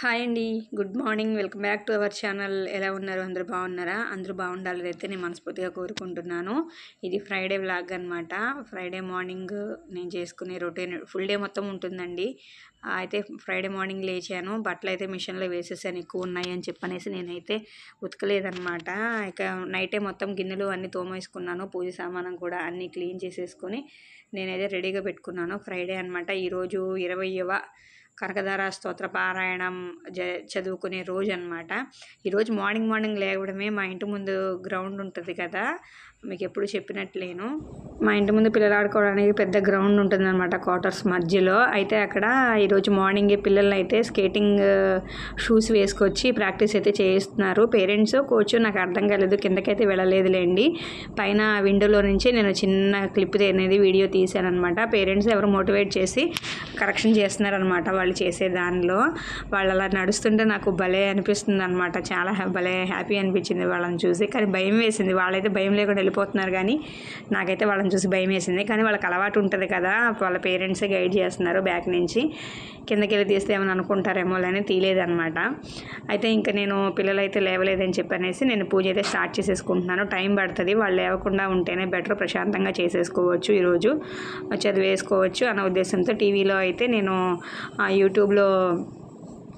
Hi అండి. Good morning. Welcome back to our channel. ఎలా ఉన్నారు? అందరూ బాగున్నారా? అందరూ బాగుండాలని అయితే నేను మనస్ఫూర్తిగా కోరుకుంటున్నాను. ఇది ఫ్రైడే వ్లాగ్ అనమాట ఫ్రైడే మార్నింగ్ నేను చేసుకునే రొటీన్ ఫుల్ డే మొత్తం ఉంటుందండి. అయితే ఫ్రైడే మార్నింగ్ లేచాను. బట్టలు అయితే మిషన్లో వేసేసాను. ఎక్కువ ఉన్నాయి అని చెప్పనేసి నేనైతే ఉతకలేదనమాట ఇక నైటే మొత్తం గిన్నెలు అన్నీ తోమేసుకున్నాను. పూజ సామానం కూడా అన్నీ క్లీన్ చేసేసుకొని నేనైతే రెడీగా పెట్టుకున్నాను. ఫ్రైడే అనమాట ఈరోజు ఇరవైవ కనకధార స్తోత్ర పారాయణం జ చదువుకునే రోజు అనమాట ఈరోజు మార్నింగ్ మార్నింగ్ లేవడమే మా ఇంటి ముందు గ్రౌండ్ ఉంటుంది కదా. మీకు ఎప్పుడు చెప్పినట్లేను. మా ఇంటి ముందు పిల్లలు ఆడుకోవడానికి పెద్ద గ్రౌండ్ ఉంటుంది అనమాట క్వార్టర్స్ మధ్యలో. అయితే అక్కడ ఈరోజు మార్నింగ్ పిల్లల్ని అయితే స్కేటింగ్ షూస్ వేసుకొచ్చి ప్రాక్టీస్ అయితే చేయిస్తున్నారు. పేరెంట్స్ కోచ్ నాకు అర్థం కాలేదు కిందకైతే వెళ్ళలేదులేండి. పైన విండోలో నుంచి నేను చిన్న క్లిప్ అనేది వీడియో తీశాను అనమాట పేరెంట్స్ ఎవరు మోటివేట్ చేసి కరెక్షన్ చేస్తున్నారనమాట వాళ్ళు చేసే దానిలో. వాళ్ళు అలా నడుస్తుంటే నాకు భలే అనిపిస్తుంది అనమాట చాలా భలే హ్యాపీ అనిపించింది వాళ్ళని చూసి. కానీ భయం వేసింది. వాళ్ళైతే భయం లేకుండా వెళ్ళిపోతున్నారు కానీ నాకైతే వాళ్ళని చూసి భయం వేసింది. కానీ వాళ్ళకి అలవాటు ఉంటుంది కదా వాళ్ళ పేరెంట్సే గైడ్ చేస్తున్నారు బ్యాక్ నుంచి. కిందకి వెళ్ళి తీస్తే ఏమైనా అనుకుంటారేమో అని తీయలేదనమాట అయితే ఇంకా నేను పిల్లలు అయితే లేవలేదని చెప్పనేసి నేను పూజ అయితే స్టార్ట్ చేసేసుకుంటున్నాను. టైం పడుతుంది. వాళ్ళు లేవకుండా ఉంటేనే బెటర్ ప్రశాంతంగా చేసేసుకోవచ్చు ఈరోజు. చదివేసుకోవచ్చు అన్న ఉద్దేశంతో టీవీలో అయితే నేను యూట్యూబ్లో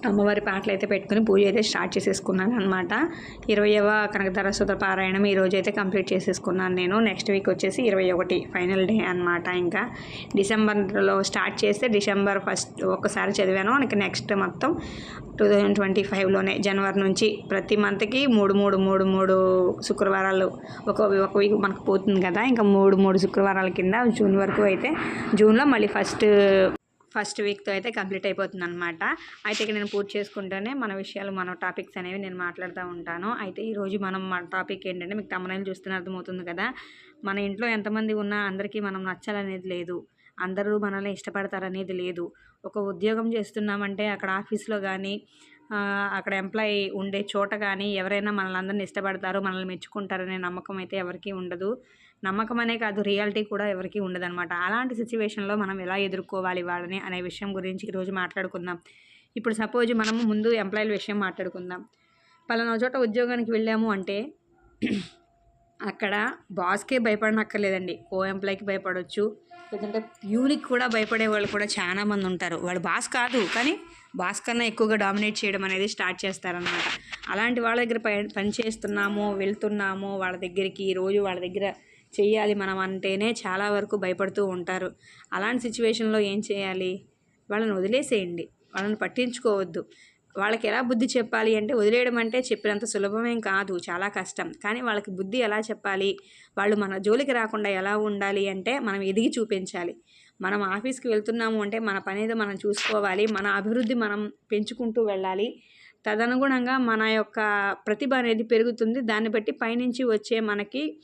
అమ్మవారి పాటలు అయితే పెట్టుకుని పూజ అయితే స్టార్ట్ చేసేసుకున్నాను అనమాట ఇరవైవ కనకధర సుధ పారాయణం ఈ రోజు అయితే కంప్లీట్ చేసేసుకున్నాను నేను. నెక్స్ట్ వీక్ వచ్చేసి ఇరవై ఒకటి ఫైనల్ డే అనమాట ఇంకా. డిసెంబర్లో స్టార్ట్ చేస్తే డిసెంబర్ ఫస్ట్ ఒకసారి చదివాను. ఇంకా నెక్స్ట్ మొత్తం టూ థౌజండ్ ట్వంటీ ఫైవ్లోనే జనవరి నుంచి ప్రతి మంత్కి మూడు మూడు మూడు మూడు శుక్రవారాలు ఒక ఒక వీక్ మనకు పోతుంది కదా. ఇంకా మూడు మూడు శుక్రవారాల కింద జూన్ వరకు అయితే జూన్లో మళ్ళీ ఫస్ట్ ఫస్ట్ వీక్తో అయితే కంప్లీట్ అయిపోతుంది అనమాట అయితే ఇక నేను పూర్తి చేసుకుంటేనే మన విషయాలు మన టాపిక్స్ అనేవి నేను మాట్లాడుతూ ఉంటాను. అయితే ఈరోజు మనం మన టాపిక్ ఏంటంటే మీకు తమనైలు చూస్తేనే అర్థమవుతుంది కదా. మన ఇంట్లో ఎంతమంది ఉన్నా అందరికీ మనం నచ్చాలనేది లేదు. అందరూ మనల్ని ఇష్టపడతారనేది లేదు. ఒక ఉద్యోగం చేస్తున్నామంటే అక్కడ ఆఫీస్లో కానీ అక్కడ ఎంప్లాయీ ఉండే చోట కానీ ఎవరైనా మనల్ని అందరిని ఇష్టపడతారు మనల్ని మెచ్చుకుంటారనే నమ్మకం అయితే ఎవరికీ ఉండదు. నమ్మకం అనే కాదు రియాలిటీ కూడా ఎవరికీ ఉండదన్నమాట. అలాంటి సిచ్యువేషన్లో మనం ఎలా ఎదుర్కోవాలి వాళ్ళని అనే విషయం గురించి ఈరోజు మాట్లాడుకుందాం. ఇప్పుడు సపోజ్ మనము ముందు ఎంప్లాయీల విషయం మాట్లాడుకుందాం. పలానా చోట ఉద్యోగానికి వెళ్ళాము అంటే అక్కడ బాస్కే భయపడనక్కర్లేదండి. ఓ ఎంప్లాయ్కి భయపడవచ్చు లేదంటే ప్యూనికి కూడా భయపడే వాళ్ళు కూడా చాలా మంది ఉంటారు. వాళ్ళు బాస్ కాదు కానీ బాస్ కన్నా ఎక్కువగా డామినేట్ చేయడం అనేది స్టార్ట్ చేస్తారనమాట అలాంటి వాళ్ళ దగ్గర పని పని చేస్తున్నాము వెళ్తున్నాము వాళ్ళ దగ్గరికి రోజు వాళ్ళ దగ్గర చేయాలి మనం అంటేనే చాలా వరకు భయపడుతూ ఉంటారు. అలాంటి సిచ్యువేషన్లో ఏం చేయాలి? వాళ్ళని వదిలేసేయండి. వాళ్ళని పట్టించుకోవద్దు. వాళ్ళకి ఎలా బుద్ధి చెప్పాలి అంటే వదిలేయడం అంటే చెప్పినంత సులభమేం కాదు. చాలా కష్టం. కానీ వాళ్ళకి బుద్ధి ఎలా చెప్పాలి? వాళ్ళు మన జోలికి రాకుండా ఎలా ఉండాలి అంటే మనం ఎదిగి చూపించాలి. మనం ఆఫీస్కి వెళ్తున్నాము అంటే మన పని ఏదో మనం చూసుకోవాలి. మన అభివృద్ధి మనం పెంచుకుంటూ వెళ్ళాలి. తదనుగుణంగా మన యొక్క ప్రతిభ అనేది పెరుగుతుంది. దాన్ని బట్టి పైనుంచి వచ్చే మనకి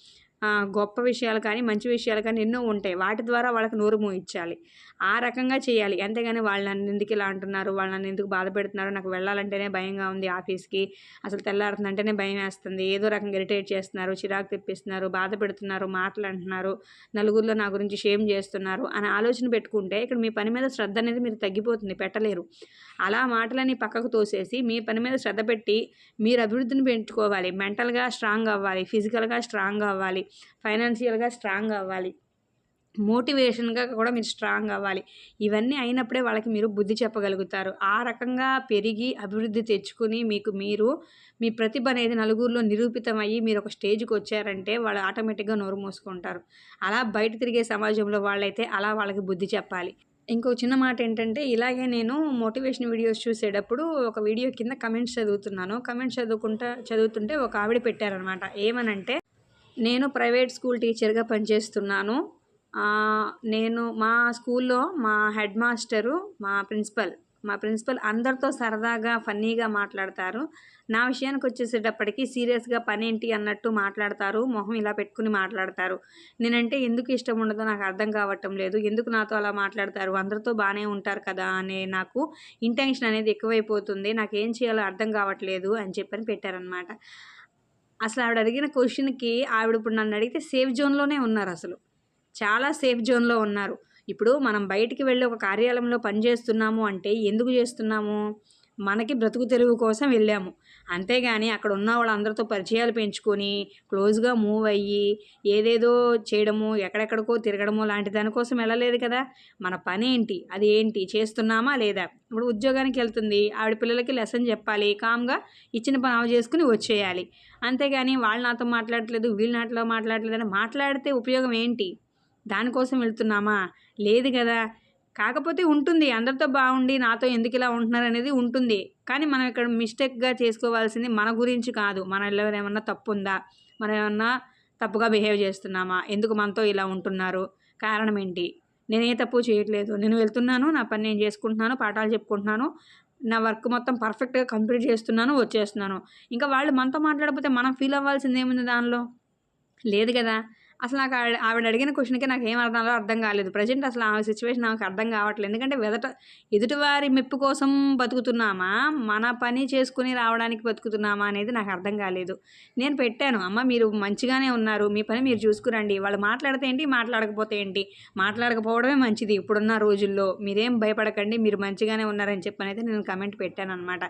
గొప్ప విషయాలు కానీ మంచి విషయాలు కానీ ఎన్నో ఉంటాయి. వాటి ద్వారా వాళ్ళకి నోరు మూయించాలి. ఆ రకంగా చేయాలి. అంతేగాని వాళ్ళు నన్ను ఎందుకు ఇలా అంటున్నారు? వాళ్ళు నన్ను ఎందుకు బాధ పెడుతున్నారు? నాకు వెళ్ళాలంటేనే భయంగా ఉంది ఆఫీస్కి. అసలు తెల్లారుతుందంటేనే భయం వేస్తుంది. ఏదో రకంగా ఇరిటేట్ చేస్తున్నారు చిరాకు తెప్పిస్తున్నారు బాధ పెడుతున్నారు మాటలు అంటున్నారు నలుగురిలో నా గురించి షేమ్ చేస్తున్నారు అనే ఆలోచన పెట్టుకుంటే ఇక్కడ మీ పని మీద శ్రద్ధ అనేది మీరు తగ్గిపోతుంది. పెట్టలేరు. అలా మాటలని పక్కకు తోసేసి మీ పని మీద శ్రద్ధ పెట్టి మీరు అభివృద్ధిని పెంచుకోవాలి. మెంటల్గా స్ట్రాంగ్ అవ్వాలి. ఫిజికల్గా స్ట్రాంగ్ అవ్వాలి. ఫైనాన్షియల్గా స్ట్రాంగ్ అవ్వాలి. మోటివేషన్గా కూడా మీరు స్ట్రాంగ్ అవ్వాలి. ఇవన్నీ అయినప్పుడే వాళ్ళకి మీరు బుద్ధి చెప్పగలుగుతారు. ఆ రకంగా పెరిగి అభివృద్ధి తెచ్చుకుని మీకు మీరు మీ ప్రతిభ అనేది నలుగురిలో నిరూపితమయ్యి మీరు ఒక స్టేజ్కి వచ్చారంటే వాళ్ళు ఆటోమేటిక్గా నోరు మూసుకుంటారు. అలా బయట తిరిగే సమాజంలో వాళ్ళైతే అలా వాళ్ళకి బుద్ధి చెప్పాలి. ఇంకో చిన్న మాట ఏంటంటే ఇలాగే నేను మోటివేషన్ వీడియోస్ చూసేటప్పుడు ఒక వీడియో కింద కమెంట్స్ చదువుతున్నాను. కమెంట్స్ చదువుకుంటా చదువుతుంటే ఒక ఆవిడ పెట్టారనమాట ఏమనంటే నేను ప్రైవేట్ స్కూల్ టీచర్గా పనిచేస్తున్నాను. నేను మా స్కూల్లో మా హెడ్ మాస్టరు మా ప్రిన్సిపల్ మా ప్రిన్సిపల్ అందరితో సరదాగా ఫన్నీగా మాట్లాడతారు. నా విషయానికి వచ్చేసేటప్పటికి సీరియస్గా పని ఏంటి అన్నట్టు మాట్లాడతారు మొహం ఇలా పెట్టుకుని మాట్లాడతారు. నేనంటే ఎందుకు ఇష్టం ఉండదో నాకు అర్థం కావటం లేదు. ఎందుకు నాతో అలా మాట్లాడతారు? అందరితో బాగానే ఉంటారు కదా అనే నాకు ఇంటెన్షన్ అనేది ఎక్కువైపోతుంది. నాకు ఏం చేయాలో అర్థం కావట్లేదు అని చెప్పని పెట్టారనమాట అసలు ఆవిడ అడిగిన క్వశ్చన్కి ఆవిడ ఇప్పుడు నన్ను అడిగితే సేఫ్ జోన్లోనే ఉన్నారు అసలు. చాలా సేఫ్ జోన్లో ఉన్నారు. ఇప్పుడు మనం బయటికి వెళ్ళి ఒక కార్యాలయంలో పని చేస్తున్నాము అంటే ఎందుకు చేస్తున్నాము? మనకి బ్రతుకు తెరువు కోసం వెళ్ళాము. అంతేగాని అక్కడ ఉన్న వాళ్ళందరితో పరిచయాలు పెంచుకొని క్లోజ్గా మూవ్ అయ్యి ఏదేదో చేయడము ఎక్కడెక్కడికో తిరగడము లాంటి దానికోసం వెళ్ళలేదు కదా. మన పని ఏంటి? అది ఏంటి? చేస్తున్నామా లేదా? ఇప్పుడు ఉద్యోగానికి వెళ్తుంది. ఆవిడ పిల్లలకి లెసన్ చెప్పాలి. కామ్గా ఇచ్చిన పని ఆమె చేసుకుని వచ్చేయాలి. అంతేగాని వాళ్ళు నాతో మాట్లాడట్లేదు వీళ్ళు నాతో మాట్లాడట్లేదు అని మాట్లాడితే ఉపయోగం ఏంటి? దానికోసం వెళ్తున్నామా? లేదు కదా. కాకపోతే ఉంటుంది అందరితో బాగుండి నాతో ఎందుకు ఇలా ఉంటున్నారు అనేది ఉంటుంది. కానీ మనం ఇక్కడ మిస్టేక్గా చేసుకోవాల్సింది మన గురించి కాదు. మన ఏమన్నా తప్పు ఉందా మనం ఏమన్నా తప్పుగా బిహేవ్ చేస్తున్నామా? ఎందుకు మనతో ఇలా ఉంటున్నారు? కారణం ఏంటి? నేనే తప్పు చేయట్లేదు. నేను వెళ్తున్నాను నా పని నేను చేసుకుంటున్నాను పాఠాలు చెప్పుకుంటున్నాను నా వర్క్ మొత్తం పర్ఫెక్ట్గా కంప్లీట్ చేస్తున్నాను వచ్చేస్తున్నాను. ఇంకా వాళ్ళు మనతో మాట్లాడకపోతే మనం ఫీల్ అవ్వాల్సింది ఏముంది దానిలో? లేదు కదా. అసలు నాకు ఆవిడ ఆవిడ అడిగిన క్వశ్చన్కి నాకు ఏం అర్థం అర్థం కాలేదు. ప్రజెంట్ అసలు ఆమె సిచ్యువేషన్ నాకు అర్థం కావట్లేదు. ఎందుకంటే వెదట ఎదుటివారి మెప్పు కోసం బతుకుతున్నామా? మన పని చేసుకుని రావడానికి బతుకుతున్నామా అనేది నాకు అర్థం కాలేదు. నేను పెట్టాను అమ్మ మీరు మంచిగానే ఉన్నారు మీ పని మీరు చూసుకురండి. వాళ్ళు మాట్లాడితే ఏంటి? మాట్లాడకపోతే ఏంటి? మాట్లాడకపోవడమే మంచిది. ఇప్పుడున్న రోజుల్లో మీరేం భయపడకండి మీరు మంచిగానే ఉన్నారని చెప్పని అయితే నేను కమెంట్ పెట్టాను అనమాట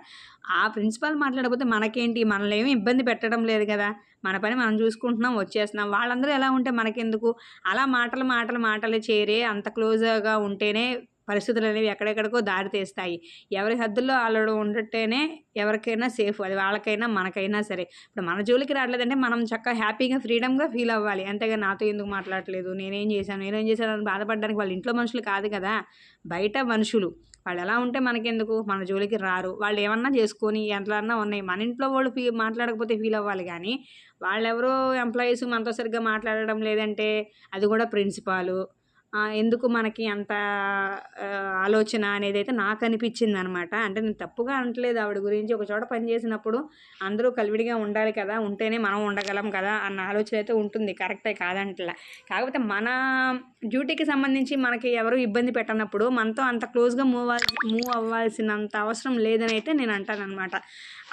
ఆ ప్రిన్సిపాల్ మాట్లాడకపోతే మనకేంటి? మనల్ని ఏమి ఇబ్బంది పెట్టడం లేదు కదా. మన పని మనం చూసుకుంటున్నాం వచ్చేస్తున్నాం. వాళ్ళందరూ ఎలా ఉంటే మనకెందుకు? అలా మాటలు మాటలు మాటలు చేరే అంత క్లోజ్గా ఉంటేనే పరిస్థితులు అనేవి ఎక్కడెక్కడికో దారి తీస్తాయి. ఎవరి హద్దుల్లో వాళ్ళు ఉండటేనే ఎవరికైనా సేఫ్. అది వాళ్ళకైనా మనకైనా సరే. ఇప్పుడు మన జోలికి రావట్లేదంటే మనం చక్కగా హ్యాపీగా ఫ్రీడమ్గా ఫీల్ అవ్వాలి. అంతేగా నాతో ఎందుకు మాట్లాడట్లేదు? నేనేం చేశాను? నేనేం చేశాను అని బాధపడడానికి వాళ్ళ ఇంట్లో మనుషులు కాదు కదా. బయట మనుషులు. వాళ్ళు ఎలా ఉంటే మనకెందుకు? మన జోలికి రారు. వాళ్ళు ఏమన్నా చేసుకొని ఎంతలన్నా ఉన్నాయి. మన ఇంట్లో వాళ్ళు ఫీ మాట్లాడకపోతే ఫీల్ అవ్వాలి కానీ వాళ్ళెవరో ఎంప్లాయీస్ మనతో సరిగ్గా మాట్లాడడం లేదంటే అది కూడా ప్రిన్సిపాలు. ఎందుకు మనకి అంత ఆలోచన అనేది అయితే నాకు అనిపించింది అనమాట అంటే నేను తప్పుగా అనట్లేదు ఆవిడ గురించి. ఒక చోట పని చేసినప్పుడు అందరూ కలివిడిగా ఉండాలి కదా ఉంటేనే మనం ఉండగలం కదా అన్న ఆలోచన అయితే ఉంటుంది. కరెక్టే కాదంటలే. కాకపోతే మన డ్యూటీకి సంబంధించి మనకి ఎవరు ఇబ్బంది పెట్టనప్పుడు మనతో అంత క్లోజ్గా మూవ్ మూవ్ అవ్వాల్సినంత అవసరం లేదని అయితే నేను అంటాను అనమాట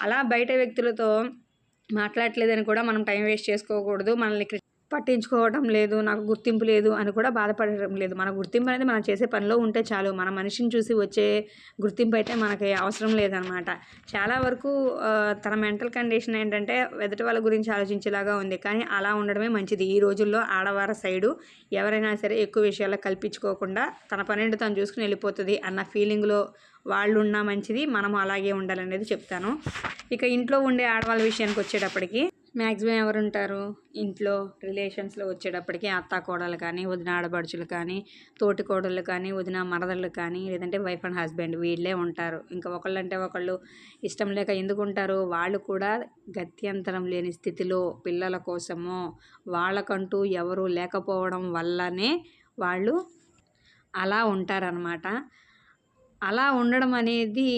అలా బయట వ్యక్తులతో మాట్లాడట్లేదని కూడా మనం టైం వేస్ట్ చేసుకోకూడదు. మనల్ని పట్టించుకోవడం లేదు నాకు గుర్తింపు లేదు అని కూడా బాధపడడం లేదు. మన గుర్తింపు అనేది మనం చేసే పనిలో ఉంటే చాలు. మన మనిషిని చూసి వచ్చే గుర్తింపు అయితే మనకి అవసరం లేదనమాట చాలా వరకు తన మెంటల్ కండిషన్ ఏంటంటే ఎదుటి వాళ్ళ గురించి ఆలోచించేలాగా ఉంది. కానీ అలా ఉండడమే మంచిది. ఈ రోజుల్లో ఆడవారి సైడు ఎవరైనా సరే ఎక్కువ విషయాల్లో కల్పించుకోకుండా తన పన్నెండు తను చూసుకుని వెళ్ళిపోతుంది అన్న ఫీలింగ్లో వాళ్ళు ఉన్నా మంచిది. మనం అలాగే ఉండాలనేది చెప్తాను. ఇక ఇంట్లో ఉండే ఆడవాళ్ళ విషయానికి వచ్చేటప్పటికి మ్యాక్సిమం ఎవరు ఉంటారు ఇంట్లో రిలేషన్స్లో వచ్చేటప్పటికి అత్త కోడలు కానీ వదిన ఆడబడుచులు కానీ తోటి కోడళ్ళు కానీ వదిన మరదళ్ళు కానీ లేదంటే వైఫ్ అండ్ హస్బెండ్ వీళ్ళే ఉంటారు. ఇంకా ఒకళ్ళంటే ఒకళ్ళు ఇష్టం లేక ఎందుకు ఉంటారు వాళ్ళు కూడా గత్యంతరం లేని స్థితిలో పిల్లల కోసమో వాళ్ళకంటూ ఎవరు లేకపోవడం వల్లనే వాళ్ళు అలా ఉంటారనమాట అలా ఉండడం అనేది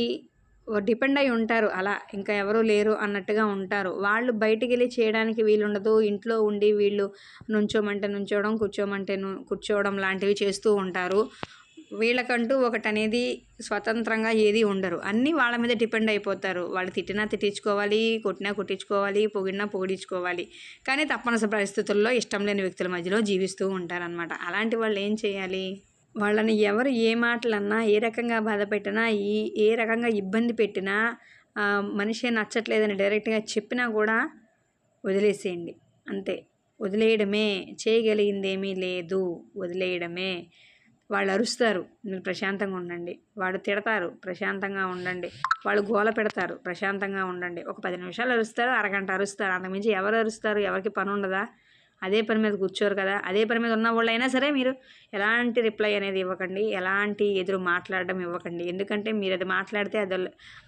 డిపెండ్ అయి ఉంటారు. అలా ఇంకా ఎవరు లేరు అన్నట్టుగా ఉంటారు. వాళ్ళు బయటికి వెళ్ళి చేయడానికి వీలుండదు. ఇంట్లో ఉండి వీళ్ళు నుంచోమంటే నుంచోవడం కూర్చోమంటే కూర్చోవడం లాంటివి చేస్తూ ఉంటారు. వీళ్ళకంటూ ఒకటి అనేది స్వతంత్రంగా ఏది ఉండరు. అన్నీ వాళ్ళ మీద డిపెండ్ అయిపోతారు. వాళ్ళు తిట్టినా తిట్టించుకోవాలి కొట్టినా కొట్టించుకోవాలి పొగిడినా పొగిడించుకోవాలి. కానీ తప్పనిసరి పరిస్థితుల్లో ఇష్టం లేని వ్యక్తుల మధ్యలో జీవిస్తూ ఉంటారనమాట అలాంటి వాళ్ళు ఏం చేయాలి? వాళ్ళని ఎవరు ఏ మాటలన్నా ఏ రకంగా బాధ పెట్టినా ఈ ఏ రకంగా ఇబ్బంది పెట్టినా మనిషి నచ్చట్లేదని డైరెక్ట్గా చెప్పినా కూడా వదిలేసేయండి. అంతే. వదిలేయడమే. చేయగలిగింది ఏమీ లేదు. వదిలేయడమే. వాళ్ళు అరుస్తారు. మీరు ప్రశాంతంగా ఉండండి. వాళ్ళు తిడతారు. ప్రశాంతంగా ఉండండి. వాళ్ళు గోల పెడతారు. ప్రశాంతంగా ఉండండి. ఒక పది నిమిషాలు అరుస్తారు. అరగంట అరుస్తారు. అంతకుమించి ఎవరు అరుస్తారు? ఎవరికి పని ఉండదా? అదే పని మీద కూర్చోరు కదా. అదే పని మీద ఉన్న వాళ్ళైనా సరే మీరు ఎలాంటి రిప్లై అనేది ఇవ్వకండి. ఎలాంటి ఎదురు మాట్లాడడం ఇవ్వకండి. ఎందుకంటే మీరు అది మాట్లాడితే అది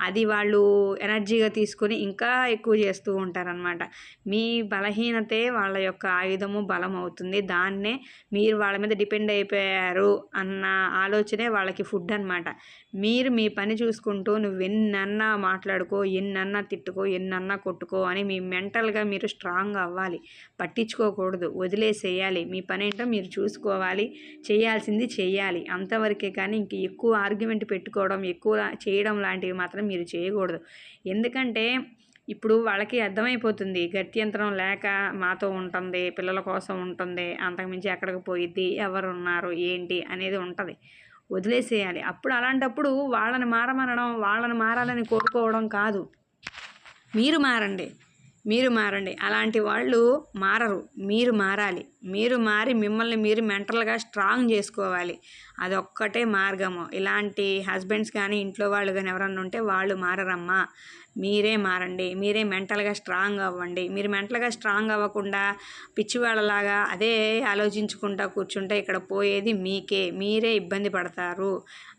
అది వాళ్ళు ఎనర్జీగా తీసుకొని ఇంకా ఎక్కువ చేస్తూ ఉంటారనమాట మీ బలహీనతే వాళ్ళ యొక్క ఆయుధము బలం అవుతుంది. దాన్నే మీరు వాళ్ళ మీద డిపెండ్ అయిపోయారు అన్న ఆలోచనే వాళ్ళకి ఫుడ్ అనమాట మీరు మీ పని చూసుకుంటూ నువ్వు ఎన్నన్నా మాట్లాడుకో ఎన్నన్నా తిట్టుకో ఎన్నన్నా కొట్టుకో అని మీ మెంటల్గా మీరు స్ట్రాంగ్ అవ్వాలి. పట్టించుకోకూడదు. వదిలేసేయాలి. మీ పని ఏంటో మీరు చూసుకోవాలి. చేయాల్సింది చేయాలి. అంతవరకే కానీ ఇంక ఎక్కువ ఆర్గ్యుమెంట్ పెట్టుకోవడం ఎక్కువ చేయడం లాంటివి మాత్రం మీరు చేయకూడదు. ఎందుకంటే ఇప్పుడు వాళ్ళకి అర్థమైపోతుంది. గత్యంతరం లేక మాతో ఉంటుంది పిల్లల కోసం ఉంటుంది అంతకుమించి ఎక్కడికి పోయిద్ది ఎవరున్నారు ఏంటి అనేది ఉంటుంది. వదిలేసేయాలి. అప్పుడు అలాంటప్పుడు వాళ్ళని మారమనడం వాళ్ళని మారాలని కోరుకోవడం కాదు. మీరు మారండి. మీరు మారండి. అలాంటి వాళ్ళు మారరు. మీరు మారాలి. మీరు మారి మిమ్మల్ని మీరు మెంటల్గా స్ట్రాంగ్ చేసుకోవాలి. అదొక్కటే మార్గము. ఇలాంటి హస్బెండ్స్ కానీ ఇంట్లో వాళ్ళు కానీ ఎవరన్నా ఉంటే వాళ్ళు మారరమ్మా. మీరే మారండి మీరే మెంటల్గా స్ట్రాంగ్ అవ్వండి. మీరు మెంటల్గా స్ట్రాంగ్ అవ్వకుండా పిచ్చివాళ్ళలాగా అదే ఆలోచించుకుంటా కూర్చుంటే ఇక్కడ పోయేది మీకే మీరే ఇబ్బంది పడతారు.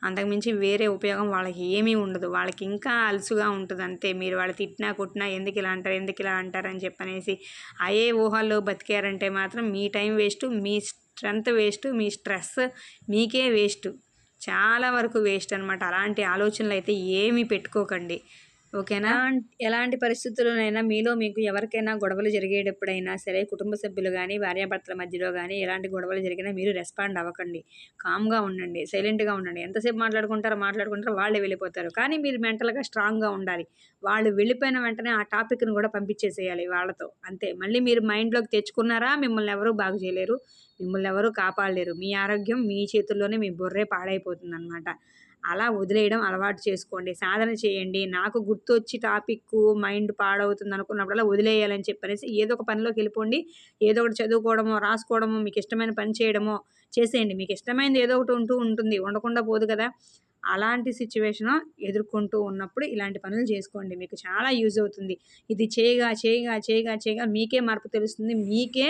అంతకుమించి వేరే ఉపయోగం వాళ్ళకి ఏమీ ఉండదు. వాళ్ళకి ఇంకా అలసుగా ఉంటుంది అంతే. మీరు వాళ్ళు తిట్టినా కుట్టినా ఎందుకు ఇలా అంటారు ఎందుకు ఇలా అంటారని చెప్పనేసి అయ్యే ఊహల్లో బతికారంటే మాత్రం మీ టైం వేస్ట్ మీ స్ట్రెంత్ వేస్ట్ మీ స్ట్రెస్ మీకే వేస్ట్. చాలా వరకు వేస్ట్ అనమాట అలాంటి ఆలోచనలు అయితే ఏమీ పెట్టుకోకండి. ఓకేనా? ఎలాంటి పరిస్థితుల్లోనైనా మీలో మీకు ఎవరికైనా గొడవలు జరిగేటప్పుడైనా సరే కుటుంబ సభ్యులు కానీ భార్యాభర్తల మధ్యలో కానీ ఎలాంటి గొడవలు జరిగినా మీరు రెస్పాండ్ అవ్వకండి. కామ్గా ఉండండి సైలెంట్గా ఉండండి. ఎంతసేపు మాట్లాడుకుంటారో మాట్లాడుకుంటారో వాళ్ళే వెళ్ళిపోతారు. కానీ మీరు మెంటల్గా స్ట్రాంగ్గా ఉండాలి. వాళ్ళు వెళ్ళిపోయిన వెంటనే ఆ టాపిక్ని కూడా పంపించేసేయాలి వాళ్ళతో. అంతే. మళ్ళీ మీరు మైండ్లోకి తెచ్చుకున్నారా? మిమ్మల్ని ఎవరూ బాగు చేయలేరు. మిమ్మల్ని ఎవరూ కాపాడలేరు. మీ ఆరోగ్యం మీ చేతుల్లోనే మీ బొర్రే పాడైపోతుంది అనమాట అలా వదిలేయడం అలవాటు చేసుకోండి. సాధన చేయండి. నాకు గుర్తొచ్చి టాపిక్ మైండ్ పాడవుతుంది అనుకున్నప్పుడల్లా వదిలేయాలని చెప్పనేసి ఏదో ఒక పనిలోకి వెళ్ళిపోండి. ఏదో ఒకటి చదువుకోవడమో రాసుకోవడమో మీకు ఇష్టమైన పని చేయడమో చేసేయండి. మీకు ఇష్టమైనది ఏదో ఒకటి ఉంటూ ఉంటుంది. ఉండకుండా పోదు కదా. అలాంటి సిచ్యువేషన్ ఎదుర్కొంటూ ఉన్నప్పుడు ఇలాంటి పనులు చేసుకోండి. మీకు చాలా యూజ్ అవుతుంది. ఇది చేయగా చేయగా చేయగా చేయగా మీకే మార్పు తెలుస్తుంది. మీకే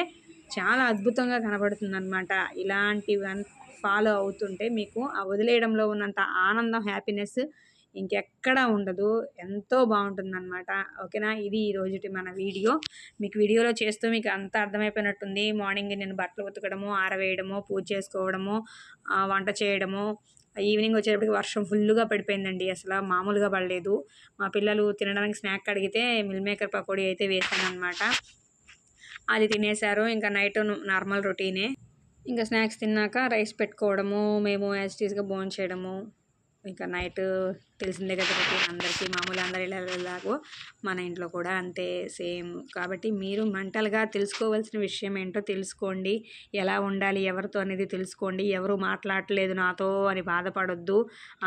చాలా అద్భుతంగా కనబడుతుంది అనమాట ఇలాంటివి ఫాలో అవుతుంటే మీకు ఆ వదిలేయడంలో ఉన్నంత ఆనందం హ్యాపీనెస్ ఇంకెక్కడా ఉండదు. ఎంతో బాగుంటుందన్నమాట. ఓకేనా? ఇది ఈ రోజుటి మన వీడియో. మీకు వీడియోలో చేస్తూ మీకు అంతా అర్థమైపోయినట్టుంది. మార్నింగ్ నేను బట్టలు ఉతకడము ఆరవేయడము పూజ చేసుకోవడము వంట చేయడము. ఈవినింగ్ వచ్చేటప్పటికి వర్షం ఫుల్గా పడిపోయిందండి. అసలు మామూలుగా పడలేదు. మా పిల్లలు తినడానికి స్నాక్ అడిగితే మిల్ మేకర్ పకోడీ అయితే వేసాను అనమాట అది తినేశారు. ఇంకా నైట్ నార్మల్ రొటీనే. ఇంకా స్నాక్స్ తిన్నాక రైస్ పెట్టుకోవడము మేము యాజ్ భోంచేయడము చేయడము. ఇంకా నైట్ తెలిసిందే కదా అందరికీ మామూలు అందరి ఇళ్ళలాగో మన ఇంట్లో కూడా అంతే సేమ్. కాబట్టి మీరు మెంటల్గా తెలుసుకోవాల్సిన విషయం ఏంటో తెలుసుకోండి. ఎలా ఉండాలి ఎవరితో అనేది తెలుసుకోండి. ఎవరు మాట్లాడలేదు నాతో అని బాధపడొద్దు.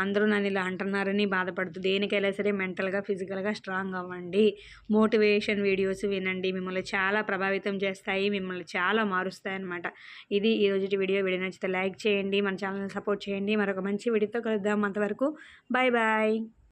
అందరూ నన్ను ఇలా అంటున్నారని బాధపడద్దు. దేనికైనా సరే మెంటల్గా ఫిజికల్గా స్ట్రాంగ్ అవ్వండి. మోటివేషన్ వీడియోస్ వినండి. మిమ్మల్ని చాలా ప్రభావితం చేస్తాయి. మిమ్మల్ని చాలా మారుస్తాయి అనమాట ఇది ఈరోజు వీడియో. వీడియో నచ్చితే లైక్ చేయండి. మన ఛానల్ని సపోర్ట్ చేయండి. మరొక మంచి వీడియోతో కలుద్దాం అంతవరకు. Bye bye Bye.